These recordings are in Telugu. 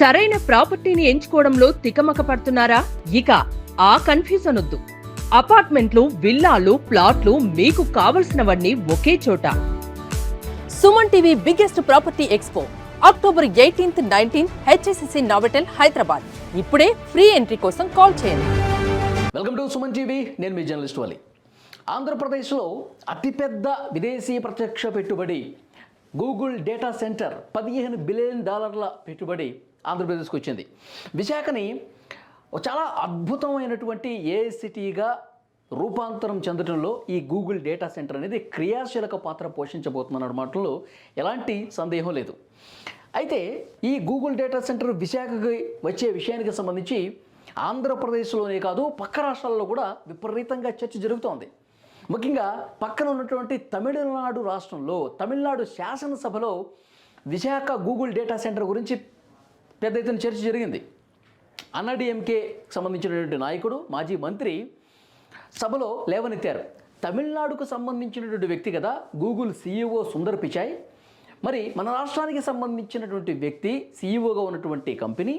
సరైన ప్రాపర్టీని ఎంచుకోవడంలో తికమక పడుతున్నారా ఇక ఆ కన్ఫ్యూజన్ వద్దు. అపార్ట్మెంట్లు విల్లాలు ప్లాట్లు మీకు కావలసినవన్నీ ఒకే చోట. Suman TV biggest property expo October eighteenth nineteenth HICC Novotel Hyderabad. ఇప్పుడే ఫ్రీ ఎంట్రీ కోసం కాల్ చేయండి. వెల్కమ్ టు సుమన్ టీవీ నేను మీ జర్నలిస్ట్ వాలి. ఆంధ్రప్రదేశ్లో అతిపెద్ద విదేశీ ప్రత్యక్ష పెట్టుబడి గూగుల్ డేటా సెంటర్ పదిహేను బిలియన్ డాలర్ల పెట్టుబడి ఆంధ్రప్రదేశ్కి వచ్చింది. విశాఖని చాలా అద్భుతమైనటువంటి ఏ సిటీగా రూపాంతరం చెందడంలో ఈ గూగుల్ డేటా సెంటర్ అనేది క్రియాశీలక పాత్ర పోషించబోతుందన్న మాటల్లో ఎలాంటి సందేహం లేదు. అయితే ఈ గూగుల్ డేటా సెంటర్ విశాఖకి వచ్చే విషయానికి సంబంధించి ఆంధ్రప్రదేశ్లోనే కాదు పక్క రాష్ట్రాల్లో కూడా విపరీతంగా చర్చ జరుగుతోంది. ముఖ్యంగా పక్కన ఉన్నటువంటి తమిళనాడు రాష్ట్రంలో తమిళనాడు శాసనసభలో విశాఖ గూగుల్ డేటా సెంటర్ గురించి పెద్ద ఎత్తున చర్చ జరిగింది. అన్నాడీఎంకే సంబంధించినటువంటి నాయకుడు మాజీ మంత్రి సభలో లేవనెత్తారు. తమిళనాడుకు సంబంధించినటువంటి వ్యక్తి కదా గూగుల్ సీఈఓ సుందర్ పిచాయ్. మరి మన రాష్ట్రానికి సంబంధించినటువంటి వ్యక్తి సీఈఓగా ఉన్నటువంటి కంపెనీ.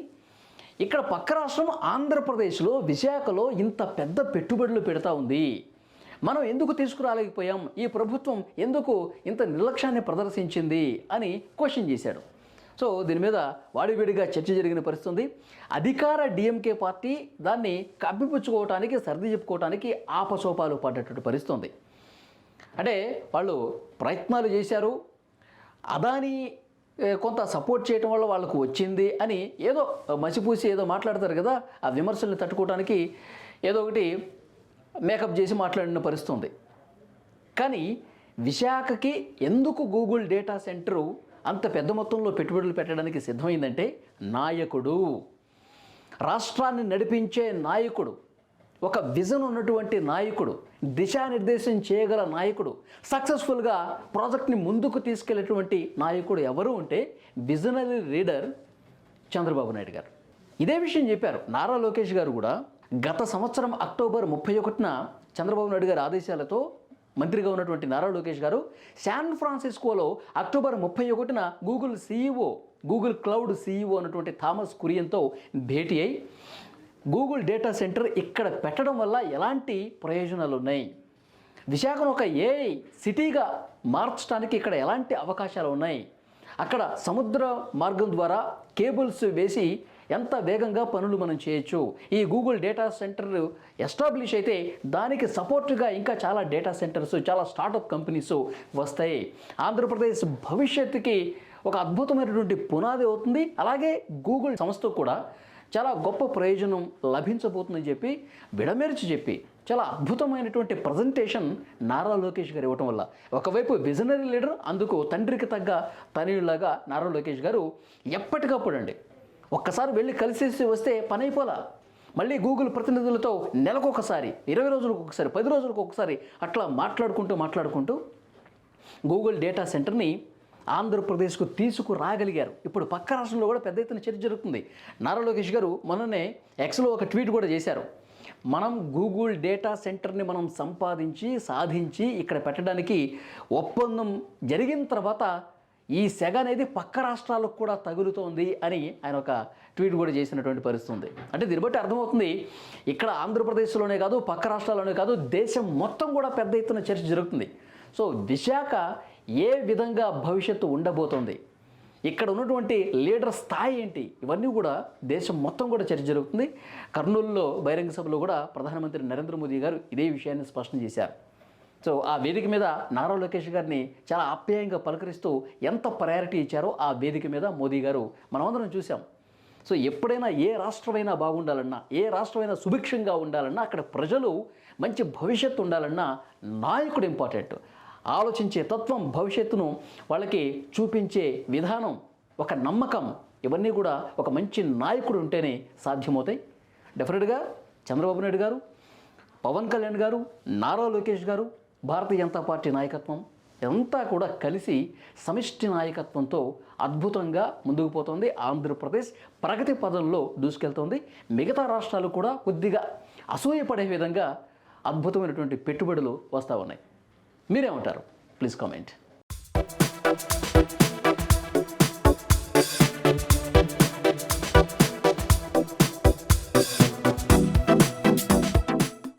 ఇక్కడ పక్క రాష్ట్రం ఆంధ్రప్రదేశ్లో విశాఖలో ఇంత పెద్ద పెట్టుబడులు పెడతా ఉంది. మనం ఎందుకు తీసుకురాలేకపోయాం? ఈ ప్రభుత్వం ఎందుకు ఇంత నిర్లక్ష్యాన్ని ప్రదర్శించింది? అని క్వశ్చన్ చేశాడు. సో దీని మీద వాడివేడిగా చర్చ జరిగిన పరిస్థితి అధికార డిఎంకే పార్టీ దాన్ని కప్పిపుచ్చుకోవటానికి సర్ది చెప్పుకోవటానికి ఆపసోపాలు పడ్డటువంటి పరిస్థితుంది. అంటే వాళ్ళు ప్రయత్నాలు చేశారు. అదాని కొంత సపోర్ట్ చేయటం వల్ల వాళ్ళకు వచ్చింది అని ఏదో మసిపూసి ఏదో మాట్లాడతారు కదా ఆ విమర్శల్ని తట్టుకోవడానికి ఏదో ఒకటి మేకప్ చేసి మాట్లాడిన పరిస్థితి ఉంది. కానీ విశాఖకి ఎందుకు గూగుల్ డేటా సెంటరు అంత పెద్ద మొత్తంలో పెట్టుబడులు పెట్టడానికి సిద్ధమైందంటే నాయకుడు. రాష్ట్రాన్ని నడిపించే నాయకుడు ఒక విజన్ ఉన్నటువంటి నాయకుడు దిశానిర్దేశం చేయగల నాయకుడు సక్సెస్ఫుల్గా ప్రాజెక్ట్ని ముందుకు తీసుకెళ్ళేటువంటి నాయకుడు ఎవరు ఉంటే విజనరీ లీడర్ చంద్రబాబు నాయుడు గారు. ఇదే విషయం చెప్పారు నారా లోకేష్ గారు కూడా. గత సంవత్సరం అక్టోబర్ ముప్పై ఒకటిన చంద్రబాబు నాయుడు గారి ఆదేశాలతో మంత్రిగా ఉన్నటువంటి నారా లోకేష్ గారు శాన్ ఫ్రాన్సిస్కోలో అక్టోబర్ ముప్పై ఒకటిన Google CEO Google cloud CEO అన్నటువంటి థామస్ కురియన్తో భేటీ అయి గూగుల్ డేటా సెంటర్ ఇక్కడ పెట్టడం వల్ల ఎలాంటి ప్రయోజనాలు ఉన్నాయి? విశాఖను ఒక ఏఐ సిటీగా మార్చడానికి ఇక్కడ ఎలాంటి అవకాశాలు ఉన్నాయి? అక్కడ సముద్ర మార్గం ద్వారా కేబుల్స్ వేసి ఎంత వేగంగా పనులు మనం చేయొచ్చు? ఈ గూగుల్ డేటా సెంటర్ ఎస్టాబ్లిష్ అయితే దానికి సపోర్ట్గా ఇంకా చాలా డేటా సెంటర్స్ చాలా స్టార్టప్ కంపెనీస్ వస్తాయి. ఆంధ్రప్రదేశ్ భవిష్యత్తుకి ఒక అద్భుతమైనటువంటి పునాది అవుతుంది. అలాగే గూగుల్ సంస్థ కూడా చాలా గొప్ప ప్రయోజనం లభించబోతుందని చెప్పి విడమేర్చి చెప్పి చాలా అద్భుతమైనటువంటి ప్రజెంటేషన్ నారా లోకేష్ గారు ఇవ్వటం వల్ల. ఒకవైపు విజనరీ లీడర్ అందుకు తండ్రికి తగ్గ తనయులాగా నారా లోకేష్ గారు ఎప్పటికప్పుడు అండి ఒక్కసారి వెళ్ళి కలిసేసి వస్తే పని అయిపోలా. మళ్ళీ గూగుల్ ప్రతినిధులతో నెలకొకసారి ఇరవై రోజులకు ఒకసారి పది రోజులకు ఒకసారి అట్లా మాట్లాడుకుంటూ మాట్లాడుకుంటూ గూగుల్ డేటా సెంటర్ని ఆంధ్రప్రదేశ్కు తీసుకురాగలిగారు. ఇప్పుడు పక్క రాష్ట్రంలో కూడా పెద్ద ఎత్తున చర్చ జరుగుతుంది. నారా లోకేష్ గారు మొన్ననే ఎక్స్లో ఒక ట్వీట్ కూడా చేశారు. మనం గూగుల్ డేటా సెంటర్ని మనం సంపాదించి సాధించి ఇక్కడ పెట్టడానికి ఒప్పందం జరిగిన తర్వాత ఈ సెగ అనేది పక్క రాష్ట్రాలకు కూడా తగులుతోంది అని ఆయన ఒక ట్వీట్ కూడా చేసినటువంటి పరిస్థితి ఉంది. అంటే దీన్ని బట్టి అర్థమవుతుంది ఇక్కడ ఆంధ్రప్రదేశ్లోనే కాదు పక్క రాష్ట్రాల్లోనే కాదు దేశం మొత్తం కూడా పెద్ద ఎత్తున చర్చ జరుగుతుంది. సో విశాఖ ఏ విధంగా భవిష్యత్తు ఉండబోతోంది ఇక్కడ ఉన్నటువంటి లీడర్ స్థాయి ఏంటి ఇవన్నీ కూడా దేశం మొత్తం కూడా చర్చ జరుగుతుంది. కర్నూలులో బహిరంగ సభలో కూడా ప్రధానమంత్రి నరేంద్ర మోదీ గారు ఇదే విషయాన్ని స్పష్టం చేశారు. సో ఆ వేదిక మీద నారా లోకేష్ గారిని చాలా ఆప్యాయంగా పలకరిస్తూ ఎంత ప్రయారిటీ ఇచ్చారో ఆ వేదిక మీద మోదీ గారు మనమందరం చూసాం సో ఎప్పుడైనా ఏ రాష్ట్రమైనా బాగుండాలన్నా ఏ రాష్ట్రమైనా సుభిక్షంగా ఉండాలన్నా అక్కడ ప్రజలు మంచి భవిష్యత్తు ఉండాలన్నా నాయకుడు ఇంపార్టెంట్. ఆలోచించే తత్వం భవిష్యత్తును వాళ్ళకి చూపించే విధానం ఒక నమ్మకం ఇవన్నీ కూడా ఒక మంచి నాయకుడు ఉంటేనే సాధ్యమవుతాయి. డెఫినెట్గా చంద్రబాబు నాయుడు గారు పవన్ కళ్యాణ్ గారు నారా లోకేష్ గారు భారతీయ జనతా పార్టీ నాయకత్వం అంతా కూడా కలిసి సమిష్టి నాయకత్వంతో అద్భుతంగా ముందుకు పోతుంది. ఆంధ్రప్రదేశ్ ప్రగతి పదంలో దూసుకెళ్తోంది. మిగతా రాష్ట్రాలు కూడా కొద్దిగా అసూయపడే విధంగా అద్భుతమైనటువంటి పెట్టుబడులు వస్తూ ఉన్నాయి. మీరేమంటారు? Please comment.